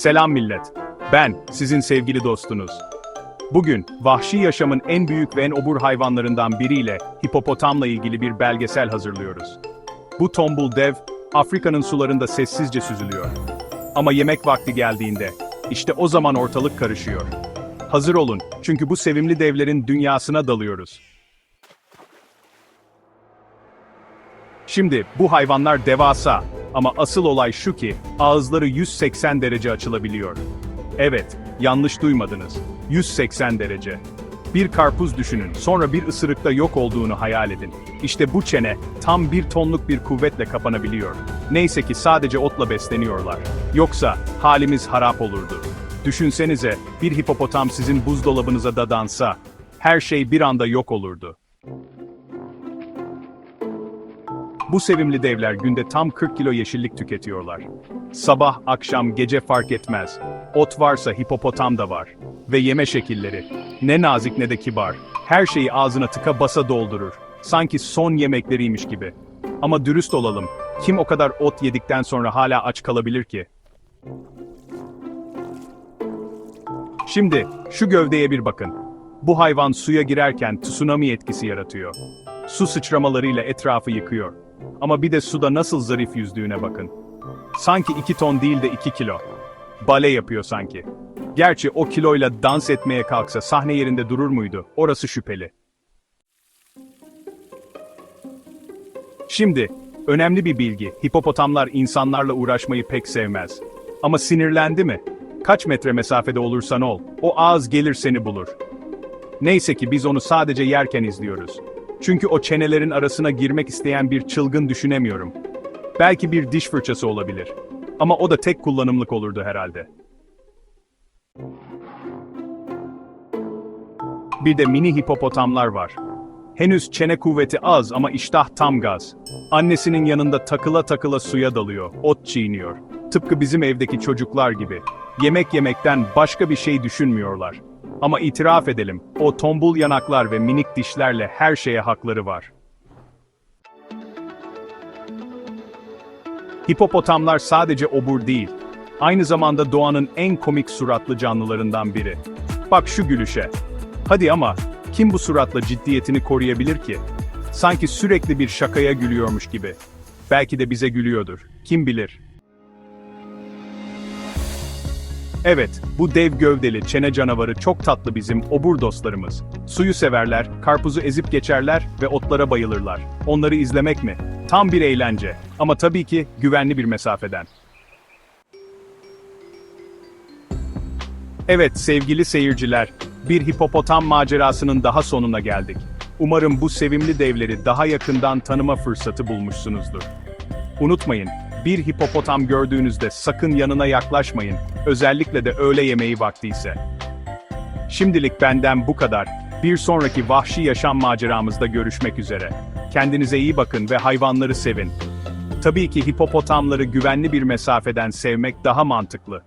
Selam millet. Ben, sizin sevgili dostunuz. Bugün, vahşi yaşamın en büyük ve en obur hayvanlarından biriyle hipopotamla ilgili bir belgesel hazırlıyoruz. Bu tombul dev, Afrika'nın sularında sessizce süzülüyor. Ama yemek vakti geldiğinde, işte o zaman ortalık karışıyor. Hazır olun, çünkü bu sevimli devlerin dünyasına dalıyoruz. Şimdi, bu hayvanlar devasa ama asıl olay şu ki, ağızları 180 derece açılabiliyor. Evet, yanlış duymadınız. 180 derece. Bir karpuz düşünün, sonra bir ısırıkta yok olduğunu hayal edin. İşte bu çene, tam bir tonluk bir kuvvetle kapanabiliyor. Neyse ki sadece otla besleniyorlar. Yoksa, halimiz harap olurdu. Düşünsenize, bir hipopotam sizin buzdolabınıza dadansa, her şey bir anda yok olurdu. Bu sevimli devler günde tam 40 kilo yeşillik tüketiyorlar. Sabah, akşam, gece fark etmez. Ot varsa hipopotam da var. Ve yeme şekilleri. Ne nazik ne de kibar. Her şeyi ağzına tıka basa doldurur. Sanki son yemekleriymiş gibi. Ama dürüst olalım. Kim o kadar ot yedikten sonra hala aç kalabilir ki? Şimdi, şu gövdeye bir bakın. Bu hayvan suya girerken tsunami etkisi yaratıyor. Su sıçramalarıyla etrafı yıkıyor. Ama bir de suda nasıl zarif yüzdüğüne bakın. Sanki 2 ton değil de 2 kilo. Bale yapıyor sanki. Gerçi o kiloyla dans etmeye kalksa sahne yerinde durur muydu? Orası şüpheli. Şimdi, önemli bir bilgi. Hipopotamlar insanlarla uğraşmayı pek sevmez. Ama sinirlendi mi? Kaç metre mesafede olursan ol, o ağız gelir seni bulur. Neyse ki biz onu sadece yerken izliyoruz. Çünkü o çenelerin arasına girmek isteyen bir çılgın düşünemiyorum. Belki bir diş fırçası olabilir. Ama o da tek kullanımlık olurdu herhalde. Bir de mini hipopotamlar var. Henüz çene kuvveti az ama iştah tam gaz. Annesinin yanında takıla takıla suya dalıyor, ot çiğniyor. Tıpkı bizim evdeki çocuklar gibi. Yemek yemekten başka bir şey düşünmüyorlar. Ama itiraf edelim, o tombul yanaklar ve minik dişlerle her şeye hakları var. Hipopotamlar sadece obur değil, aynı zamanda doğanın en komik suratlı canlılarından biri. Bak şu gülüşe. Hadi ama, kim bu suratla ciddiyetini koruyabilir ki? Sanki sürekli bir şakaya gülüyormuş gibi. Belki de bize gülüyordur, kim bilir. Evet, bu dev gövdeli çene canavarı çok tatlı bizim obur dostlarımız. Suyu severler, karpuzu ezip geçerler ve otlara bayılırlar. Onları izlemek mi? Tam bir eğlence. Ama tabii ki güvenli bir mesafeden. Evet sevgili seyirciler, bir hipopotam macerasının daha sonuna geldik. Umarım bu sevimli devleri daha yakından tanıma fırsatı bulmuşsunuzdur. Unutmayın, bir hipopotam gördüğünüzde sakın yanına yaklaşmayın, özellikle de öğle yemeği vaktiyse. Şimdilik benden bu kadar. Bir sonraki vahşi yaşam maceramızda görüşmek üzere. Kendinize iyi bakın ve hayvanları sevin. Tabii ki hipopotamları güvenli bir mesafeden sevmek daha mantıklı.